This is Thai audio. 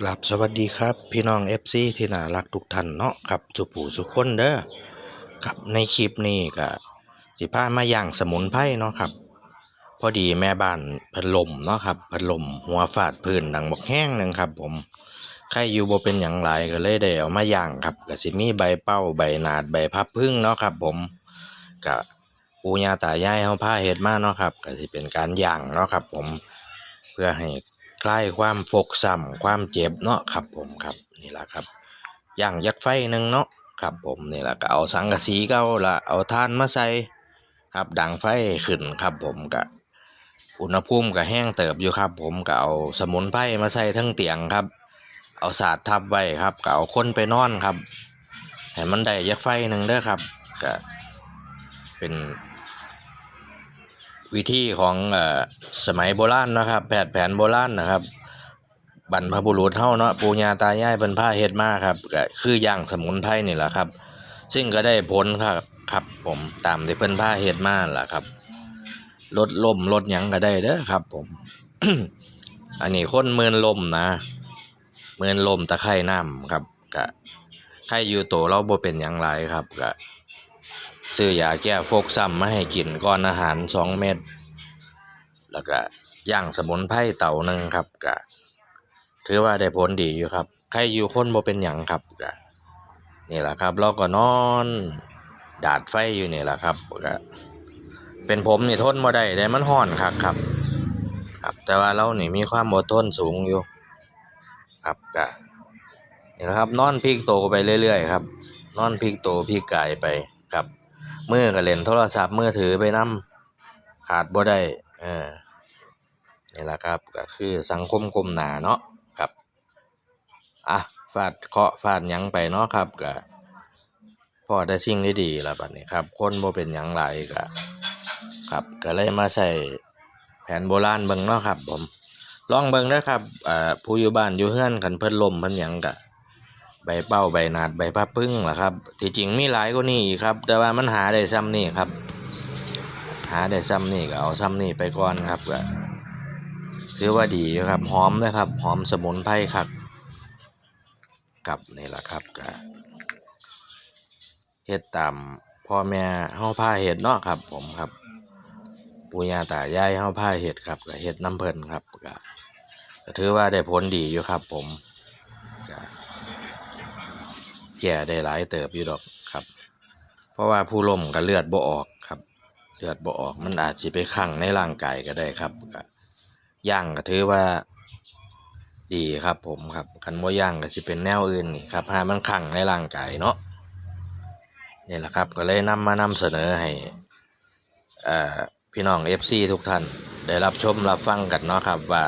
กราบสวัสดีครับ พี่น้อง FC ที่น่ารักทุกท่านเนาะครับสุผู้สุคนเด้อครับในคลิปนี้ก็สิพามาย่างสมุนไพรเนาะครับ พอดีแม่บ้านพัดลมเนาะครับพัดลมหัวฟาดพื้นดังบักแห้งนึงครับ ผมใครอยู่บ่เป็นหยังหลายก็เลยได้เอามาย่างครับก็สิมีใบเป้าใบหนาดใบพับพึ่งเนาะครับ ผมก็ปู่ย่าตายายเฮาพาเฮ็ดมาเนาะครับก็สิเป็นการย่างเนาะครับ ผมเพื่อให้ ลายความฟกช้ำความเจ็บเนาะครับผมครับนี่แหละครับย่างยักษ์ไฟหนึ่งเนาะครับผมนี่แหละก็เอาสังกะสีเก่าละเอาถ่านมาใส่ครับดังไฟขึ้นครับผมก็อุณหภูมิก็แห้งเติบอยู่ครับ ผมก็เอาสมุนไพรมาใส่ทั้งเตียงครับ เอาศาสาดทับไว้ครับก็เอาคนไปนอนครับให้มันได้ยักษ์ไฟหนึ่งเด้อครับก็เป็น วิธีของเอ่อสมัยโบราณนะครับแพทย์แผนโบราณนะครับบรรพบุรุษเฮาเนาะปู่ย่าตายายเพิ่นพาเฮ็ดมาครับก็คือย่างสมุนไพรนี่แหละครับ ซึ่งก็ได้ผลครับครับผมตามที่เพิ่นพาเฮ็ดมาล่ะครับลดลมลดหยังก็ได้เด้อครับ ผม อันนี้คนเมินลมนะเมินลมตะไคร่น้ำครับก็ไข้อยู่โตเราบ่เป็นหยังหลายครับก็ ซื้อยาแก้ฟกซ้ำมาให้กินก่อนอาหาร2เม็ดแล้วก็ย่างสมุนไพรเต่าหนึงครับก็ถือว่าได้ผลดีอยู่ครับ ใครอยู่คนบ่เป็นหยังครับก็นี่แหละครับเราก็นอนดาดไฟอยู่นี่แหละครับก็เป็นผมนี่ทนบ่ได้แต่มันร้อนคักครับ ครับ แต่ว่าเรานี่มีความอดทนสูงอยู่ ครับก็นี่แหละครับนอนพลิกโตไปเรื่อยๆครับนอนพลิกโตพลิกกายไป มือก็เล่นโทรศัพท์มือถือไปนํขาดบ่ได้เออนี่แหละครับก็คือสังคมก้มหนาเนาะครับอะฟาดเคาะฟาดยังไปเนาะครับก็พอได้สิ่งดีๆแล้วบัดนี้ครับ คนบ่เป็นหยังหลายก็ครับก็เลยมาใส่แผนโบราณเบิ่งเนาะครับ ผม ลองเบิ่งเด้ครับอ่าผู้อยู่บ้านอยู่เฮือนคันเพิ่นลมเพิ่นหยังก็ ใบเป้าใบนาดใบพับพึ่งล่ะครับที่จริงมีหลายกว่านี้ครับ แต่ว่ามันหาได้ซ้ำนี่ครับ หาได้ซ้ำนี่ก็เอาซ้ำนี่ไปก่อนครับก็ถือว่าดีครับหอมนะครับหอมสมุนไพรครับกับนี่แหละครับก็เฮ็ดตามพ่อแม่เฮาพาเฮ็ดเนาะครับ ผมครับปู่ย่าตายายเฮาพาเฮ็ดครับก็เฮ็ดน้ำเพิ่นครับก็ถือว่าได้ผลดีอยู่ครับ ผม แก่ได้หลายเติบอยู่ดอกครับ เพราะว่าผู้ล้มก็เลือดบ่ออกครับ เลือดบ่ออกมันอาจสิไปขังในร่างกายก็ได้ครับก็ย่างก็ถือว่า ดีครับผมครับคันว่าย่างก็สิเป็นแนวอื่นนี่ครับหามันขังในร่างกายเนาะนี่แหละครับก็เลยนำมานำเสนอให้อ่พี่น้อง FC ทุกท่าน ได้รับชมรับฟังกันเนาะครับว่า